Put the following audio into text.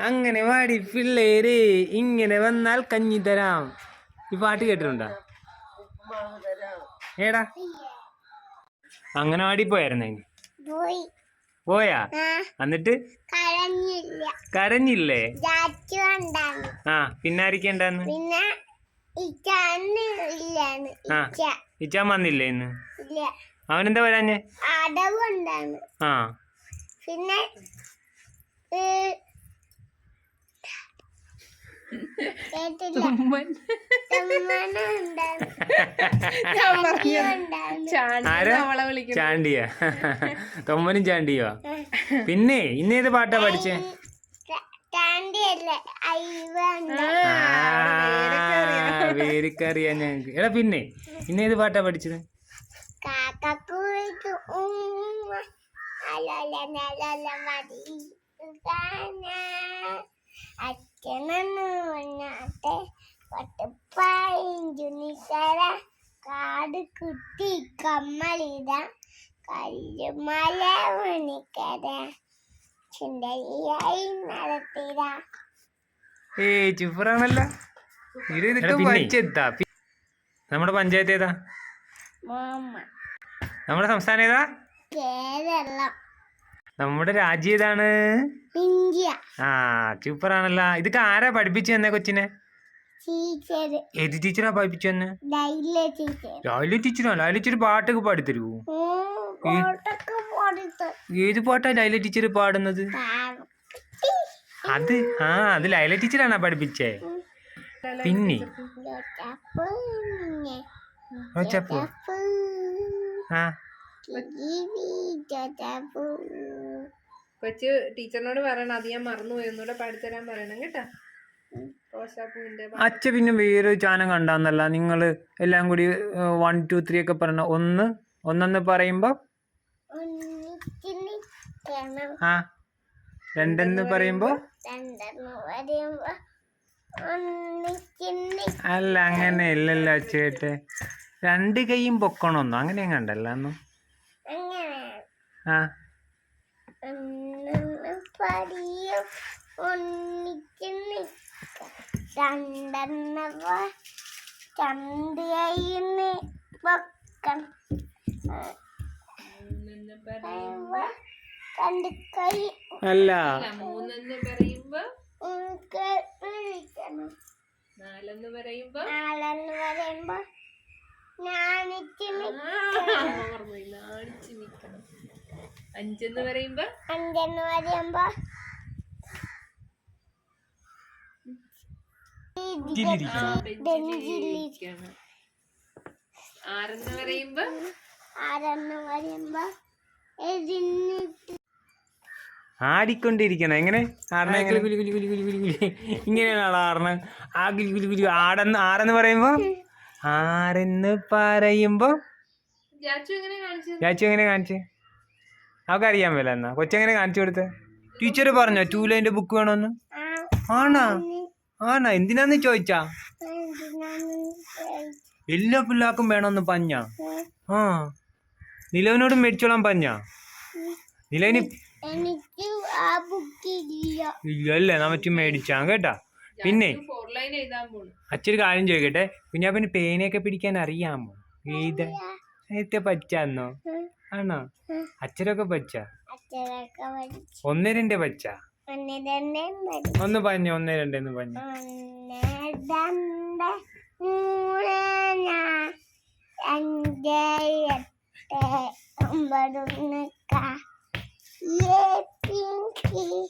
അങ്ങനെ വാടി പിള്ളേര് ഇങ്ങനെ വന്നാൽ കഞ്ഞി തരാം. ഈ പാട്ട് കേട്ടിട്ടുണ്ടോ? ഏടാ? അങ്ങനെ വാടി പോയായിരുന്നു അതിന് പോയി. എന്നിട്ട്? കരഞ്ഞില്ല. ആ പിന്നെ ഇല്ലാണ് ആ. ഇച്ചാൻ വന്നില്ലേ ഇന്ന്? അവനെന്താ വരാഞ്ഞേ? ആ. പിന്നെ ഏ, കേട്ടില്ല തുമ്മന ഉണ്ടാണ് ചാണ്ടി ഉണ്ടാണ് ആരാ ചാണ്ടിയ? തൊമ്മനും ചാണ്ടിയോ? പിന്നെ ഇന്നേത് ഏത് പാട്ടാ പഠിച്ചേ? ചാണ്ടി അല്ല അയ്യ വേരിക്കറിയാ ഞങ്ങക്ക്. എടാ പിന്നെ ഇന്നേത് ഏത് പാട്ടാ പഠിച്ചത്? കാക്കക്കുഴിക്ക് കാട് കുത്തി കല്ലുമല മണിക്കര ഏ ചുപ്പറാണല്ലോ ഇത് ഇതൊക്കെ പഠിച്ചെത്താ നമ്മുടെ പഞ്ചായത്ത് ഏതാ? മാമ. നമ്മുടെ സംസ്ഥാനം ഏതാ? കേരളം. നമ്മുടെ രാജ്യം ഏതാണ്? ഇന്ത്യ. ആ സൂപ്പറാണല്ലോ ഇതൊക്കെ ആരാ പഠിപ്പിച്ചു തന്നെ കൊച്ചിനെ? ഏത് ടീച്ചറാ പഠിപ്പിച്ചു തന്നെ? ലൈല ടീച്ചറാ ലൈല ടീച്ചർ പാട്ടൊക്കെ പാടിത്തരുവോ? ഏത് പാട്ടാ ലൈല ടീച്ചർ പാടുന്നത്? അത് ആ അത് ലൈല ടീച്ചറാണോ പഠിപ്പിച്ചേ? പിന്നെ? ആ. കൊച്ചു ടീച്ചറിനോട് പറയണം അത് ഞാൻ മറന്നുപോയി ഒന്നുകൂടെ പാടിത്തരാൻ പറയണം കേട്ടാ. റോസാപ്പൂവിന്റെ അച്ഛ പിന്നെ വേറൊരു ചാനം കണ്ടാന്നല്ല നിങ്ങൾ എല്ലാം കൂടി വൺ ടു ത്രീ ഒക്കെ പറഞ്ഞ ഒന്ന് ഒന്നെന്ന് പറയുമ്പോ? ആ രണ്ടെന്ന് പറയുമ്പോ? അല്ല അങ്ങനെ ഇല്ലല്ല അച്ഛേട്ടെ. രണ്ട് കൈയും പൊക്കണമെന്നോ അങ്ങനെ കണ്ടല്ലോ അങ്ങനെ. ആ. ഒന്നൊന്ന് പടിയും ഒന്നിച്ചിന്നി രണ്ടെണ്ണവ ചന്തയിന്ന് പൊക്കം പറയുമ്പോ രണ്ട് കൈ അല്ല. മൂന്നെന്ന് പറയുമ്പോ നാലെന്ന് പറയുമ്പോ നാലെന്ന് പറയുമ്പോ ഞാനിച്ചിന് മറന്നുപോയി നാണിച്ച് നിക്കണം അഞ്ചെന്ന് പറയുമ്പോ? അഞ്ചെന്ന് പറയുമ്പോ. ആറെന്ന് പറയുമ്പോ? ആറെന്ന് പറയുമ്പോ ആടിക്കൊണ്ടിരിക്കണം. എങ്ങനെ? ആടണ എങ്ങനെ? കുലി കുലി കുലി കുലി കുലി കുലി ഇങ്ങനെയാണ് ആടണ ആ കുലി കുലി കുലി ആടെന്ന് ആരെന്ന് പറയുമ്പോ? ആരെന്ന് പറയുമ്പോ? ജാച്ചു എങ്ങനെ കാണിച്ചു ചാച്ചു എങ്ങനെ കാണിച്ചേ? അവർക്ക് അറിയാൻ മേല എന്നാ. കൊച്ചെങ്ങനെ കാണിച്ചു കൊടുത്തേ? ടീച്ചർ പറഞ്ഞോ ടൂ ലൈന്റെ ബുക്ക് വേണമെന്ന് ആ ആണാ? ആണാ? എന്തിനാന്ന് ചോദിച്ചാ? എല്ലാ പിള്ളേർക്കും വേണമെന്ന് പഞ്ഞ? ആ. നിലവിനോട് മേടിച്ചോളാൻ പഞ്ഞ? നിലവിന് എനിക്ക് ആ ബുക്ക് ഇല്ല. ഇല്ല അല്ലേ നമ്മച്ചു മേടിച്ചാ? കേട്ടാ? പിന്നെ ഫോർ ലൈൻ എഴുതാൻ പോണു. അച്ഛനൊരു കാര്യം ചോദിക്കട്ടെ? കുഞ്ഞാപ്പന് പേനയൊക്കെ പിടിക്കാൻ അറിയാമോ? ഏത് നേരത്തെ പച്ചാന്നോ ആണോ? അച്ഛനൊക്കെ പഠിച്ചു? ഒന്ന് രണ്ട് പച്ച ഒന്ന് തന്നെ പഠിച്ചു. ഒന്ന് പഞ്ഞ ഒന്ന് രണ്ട് എന്ന് എട്ട് ഒമ്പത്